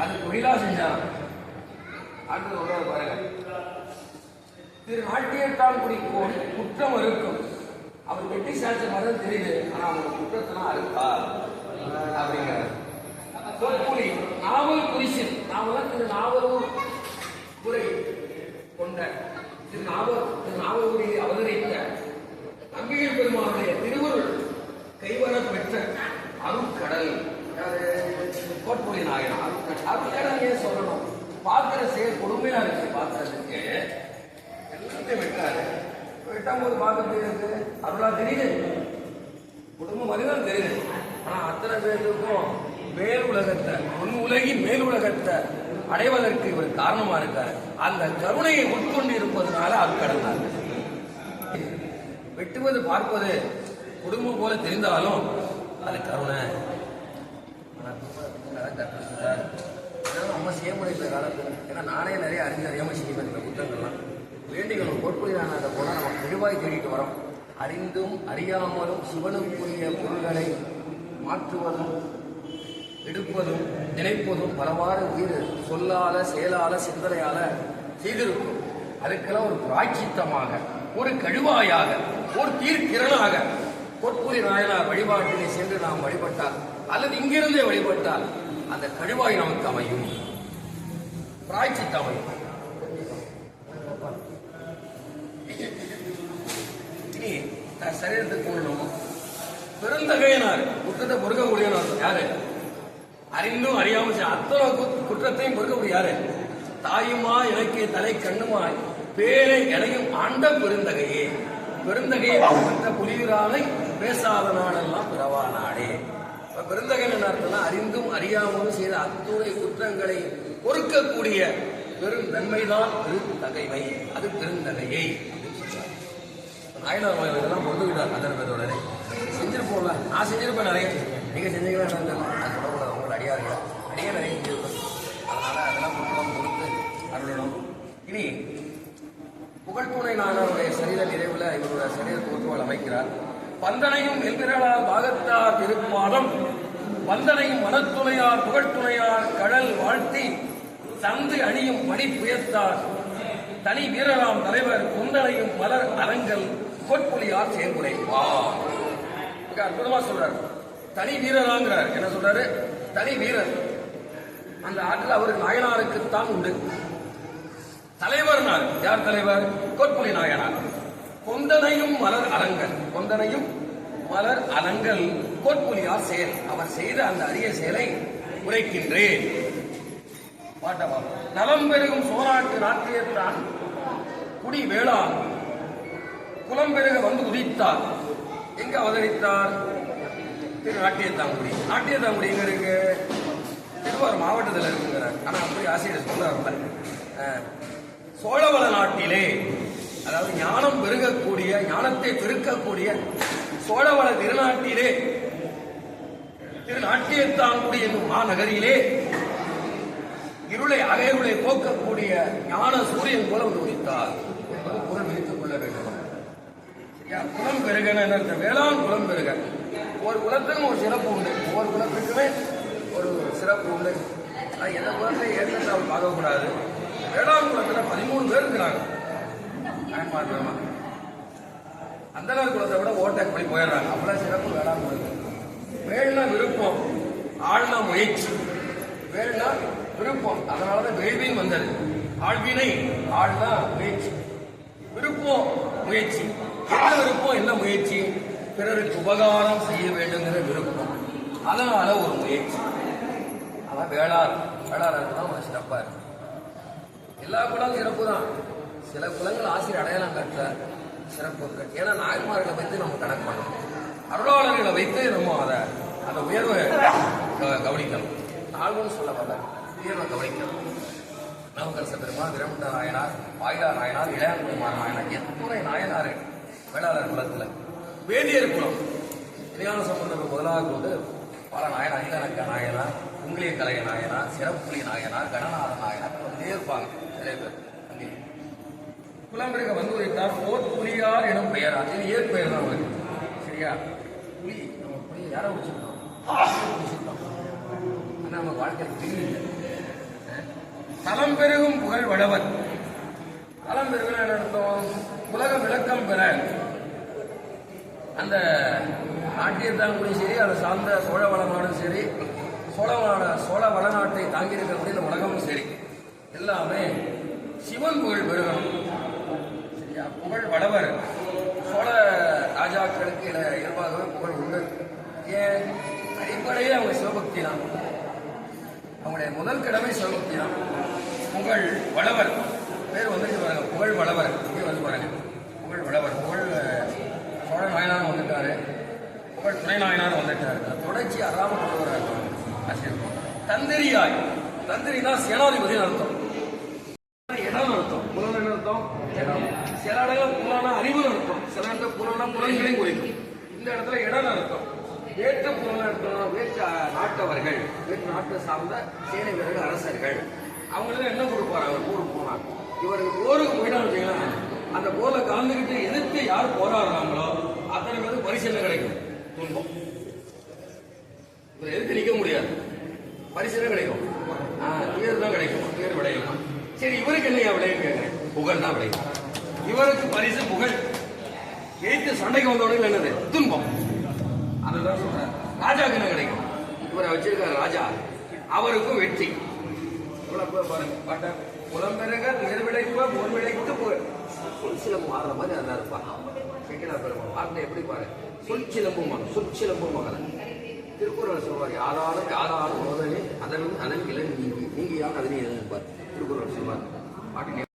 அது தொழிலா செஞ்சான் அடுத்து சொல்றாரு பாருங்க திரு நாட்டியத்தான் குறிக்கும் குற்றம் இருக்கும். அவர் வெட்டி சாட்சி மதம் தெரியுது ஆனா அவங்க குற்றத்தெல்லாம் இருக்கா நாயனா ஏன் சொல்லணும்? பார்க்கிற செயல் கொடுமையா இருக்கு பார்க்கறதுக்கு. எல்லாத்தையும் வெட்டாரு. வெட்டும் போது பார்க்க தெரியுது அருளா தெரியுது. குடும்பம் மாதிரிதான் தெரியுது. ஆனா அத்தனை பேருக்கும் மேல் உலகத்தை உன் உலகின் மேல் உலகத்தை அடைவதற்கு இவர் காரணமா இருக்காரு. அந்த கருணையை உட்கொண்டு இருப்பதனால அது கடந்தார். வெட்டுவது பார்ப்பது குடும்பம் போல தெரிந்தாலும் அது கருணை. இதெல்லாம் நம்ம செய்ய முடியல காலத்தில். ஏன்னா நானே நிறைய அறிஞர் அறியாமல் செய்வேன் இந்த புத்தகங்கள்லாம். வேண்டிகளும் பொற்புரி நான் போல போனால் நம்ம தெளிவாய் தேடிட்டு வரோம். அறிந்தும் அறியாமலும் சிவனுக்குரிய பொருள்களை மாற்றுவதும் எடுப்பதும் நினைப்பதும் பலவாறு உயிர் சொல்லால செயலால சிந்தனையால செய்திருக்கும் அதுக்கெல்லாம் ஒரு பிராய்ச்சித்தமாக ஒரு கழுவாயாக ஒரு தீர்த்திறனாக பொற்புரி நாயனார் வழிபாட்டினை சென்று நாம் வழிபட்டால் அல்லது இங்கிருந்தே வழிபட்டால் அந்த கழிவாய் நமக்கு அமையும். பிராய்ச்சித்தம் அமையும். இனி நான் சரீரத்துக்கு கொள்ளணும் பெருந்தகையனார் குற்றத்தை பொறுக்கக்கூடியவர் யாரு? அறிந்தும் அறியாமல் செய்ய அத்தனை குற்றத்தையும் பொறுக்க யாரு? தாயுமா இலக்கிய தலை கண்ணுமாய் பேரை எடையும் ஆண்ட பெருந்தகையே. பெருந்தகையை மற்ற பேசாத நாடெல்லாம் பிறவா நாடே பெருந்தகன் என்ன அர்த்தம்னா அறிந்தும் அறியாமலும் செய்த அத்துணை குற்றங்களை பொறுக்கக்கூடிய பெரும் நன்மைதான் பெருந்தகைமை அது பெருந்தகையை அப்படின்னு நாயனார் இதெல்லாம் பொறுத்துக்கிட்டார் அதன் செஞ்சிருப்போம்ல. நான் செஞ்சிருப்பேன் நிறைய. நீங்க செஞ்சீங்களா என்னன்னு நான் சொல்லக்கூடாது உங்களை அடியாருங்க அடியே நிறைய செஞ்சிருப்பேன் அதனால அதெல்லாம் புத்தகம் கொடுத்து அருளணும். இனி புகழ்துணை நாயனாருடைய சரீர நிறைவுல இவருடைய சரீர தோற்றுவால் அமைக்கிறார். பந்தனையும் எல்பிரளார் பாகத்தார் திருப்பாதம் பந்தனையும் மனத்துணையார் புகழ்துணையார் கடல் வாழ்த்தி தந்து அணியும் மணி புயத்தார் தனி வீரராம் தலைவர் குந்தனையும் மலர் அரங்கல் கொட்புலியார் செயல்புரைவா மிக அற்புதமா சொல்றாரு. தனி வீரராங்கிறார். என்ன சொல்றாரு? தனி வீரர். அந்த ஆற்றில் அவர் நாயனாருக்குத்தான் உண்டு. தலைவர் யார் தலைவர்? கொட்புலி நாயனார். கொந்தனையும் மலர் அரங்கல். கொந்தனையும் மலர் அலங்கல் கோட்புலியார் செயல். அவர் செய்த அந்த அரிய செயலை உரைக்கின்றேன். பாட்டவா நலம் பெருகும் சோராட்டு நாட்டியத்தான் குடி வேளாண். குலம் பெருக வந்து உதித்தார் எங்க அவதரித்தார்? திரு நாட்டியத்தாங்குடி நாட்டியத்தாங்குடி எங்க இருக்கு? திருவாரூர் மாவட்டத்தில் இருக்குங்கிறார். ஆனால் அப்படி ஆசிரியர் சொல்றாருல சோழவள நாட்டிலே அதாவது ஞானம் பெருகக்கூடிய ஞானத்தை பெருக்கக்கூடிய சோழவள திருநாட்டிலே திருநாட்டியத்தாங்குடி என்னும் மாநகரிலே இருளை அகைகளை போக்கக்கூடிய ஞான சூரியன் போல வந்து உதித்தார் என்பது குரல் வைத்துக் கொள்ள வேண்டும். சரியா? குலம் பெருகன என்ன வேளாண் குலம் பெருக. ஒரு குலத்துக்கும் ஒரு சிறப்பு உண்டு. ஒவ்வொரு குலத்துக்குமே ஒரு சிறப்பு உண்டு. அது எந்த குலத்தை ஏற்கனவே அவர் பார்க்கக்கூடாது. வேளாண் குலத்தில் பதிமூணு பேர் இருக்கிறாங்க. அந்தனர் குலத்தை விட ஓட்டை படி போயிடுறாங்க. அவ்வளவு சிறப்பு வேளாண் குலத்துக்கு வேள்னா விருப்பம் ஆழ்னா முயற்சி. வேள்னா விருப்பம். அதனாலதான் வேள்வின் வந்தது. ஆழ்வினை ஆழ்னா முயற்சி. விருப்பம் முயற்சி. என்ன விருப்பம் என்ன முயற்சி? பிறருக்கு உபகாரம் செய்ய வேண்டுங்கிற விருப்பம். அதனால ஒரு முயற்சி. அதான் வேளாண். வேளாளருக்கு தான் ஒரு சிறப்பா இருக்கு எல்லா குலங்களும் சிறப்பு தான் சில குளங்கள் ஆசிரியர் அடையாளம் கட்டுறாரு சிறப்பு இருக்கு ஏன்னா நாயன்மார்களை வைத்து நம்ம கணக்கு பண்ணணும். அருளாளர்களை வைத்து நம்ம அதை அந்த உயர்வை கவனிக்கணும். நாள்னு சொல்ல வரல உயர்வை கவனிக்கணும். நவகரச பெருமாள் விரமுண்ட நாயனார் வாயிலார் நாயனார் இளையான்குமார் நாயனார் எத்தனை நாயனார் வேளாளர் குலத்தில்? வேதியர் குலம். இணையான சம்பந்தம் முதலாக கொண்டு பல நாயனார் இளநக்க நாயனார் உங்கிலிய கலைய நாயனார் சிறப்புலி நாயனார் கணநாத நாயனார் வந்துட்டே இருப்பாங்க நிறைய பேர். அங்கே குலம்பிறக வந்து வைத்தார் போர் புலியார் எனும் பெயர் இது இயற்பெயர் தான் அவருக்கு. சரியா? புலி நம்ம புலி யாரை வச்சுருக்கோம் ஆனால் நம்ம வாழ்க்கையில் தெரியல தலம் பெருகும் புகழ் வளவர் தலம் பெருகும் என்ன அர்த்தம்? உலக விளக்கம் பெற. அந்த நாட்டியத்தாங்குடி சரி அதை சார்ந்த சோழ வளநாடும் சரி சோழ சோழ வளநாட்டை தாங்கியிருக்கக்கூடிய இந்த உலகமும் சரி. எல்லாமே சிவன் புகழ் பெருகணும். புகழ் வளவர் சோழ ராஜாக்களுக்கு இயல்பாகவே புகழ் உண்டு. ஏன்? அடிப்படையே அவங்க சிவபக்தி தான் அவங்களுடைய முதல் கடமை சிவபக்தி தான் புகழ் வளவர் பேர் வந்துட்டு பாருங்க புகழ் வளவர் இங்கே வந்து பாருங்க. புகழ் வளவர் புகழ் சோழ நாயனார் வந்துட்டாரு புகழ் துணை நாயனார் வந்துட்டாரு தொடர்ச்சி அறாம கொண்டு வர்றாரு ஆசிரியர். தந்திரியாய். தந்திரினா சேனாதிபதினு அர்த்தம் இடம் அர்த்தம் புலன் என்ன அர்த்தம் இடம் சில இடங்கள் புலனா அறிவு அர்த்தம் சில சொன்னா புலன்களையும் குறிக்கும். இந்த இடத்துல இடம் அர்த்தம் வேற்று புலன் அர்த்தம் வேற்று நாட்டவர்கள் வேற்று நாட்டை சார்ந்த சேனை வீரர்கள் அரசர்கள். அவங்களுக்கு என்ன கொடுப்பாரு? அவர் ஊருக்கு போனார். இவர் போருக்கு போயிட்டா வச்சீங்கன்னா அந்த போர்ல கலந்துக்கிட்டு எதிர்த்து யார் போராடுறாங்களோ அத்தனை பேருக்கு பரிசீலனை கிடைக்கும்? துன்பம். இவர் எதிர்த்து நிற்க முடியாது. பரிசு தான் கிடைக்கும்? ஆ, துயர் தான் கிடைக்கும். துயர் விளையும்? சரி இவருக்கு என்ன விளையும் கேட்குறேன் புகழ் தான் விளையும். இவருக்கு பரிசு புகழ். எதிர்த்து சண்டைக்கு வந்தவனுக்கு என்னது? துன்பம். அதுதான் சொல்றேன் ராஜாக்கு என்ன கிடைக்கும்? இவரை வச்சிருக்காரு ராஜா அவருக்கும் வெற்றி. இவ்வளவு பேர் பாருங்க. பாட்ட புலம்பெருக துயர் விளைப்ப பொன் விளைத்து மாதிரி அதான் இருப்பா. செக்கிலா பெருமாள் வார்த்தை எப்படி பாரு? சொல் சிலம்பு மகன் சொல் மகன். திருக்குறள் சொல்வார் யாராலும் யாராலும் மோதலே அதன் அதன் இளன் நீங்கி நீங்க யார் அதனை எழுதிப்பார் திருக்குறள் சொல்வார். பாட்டு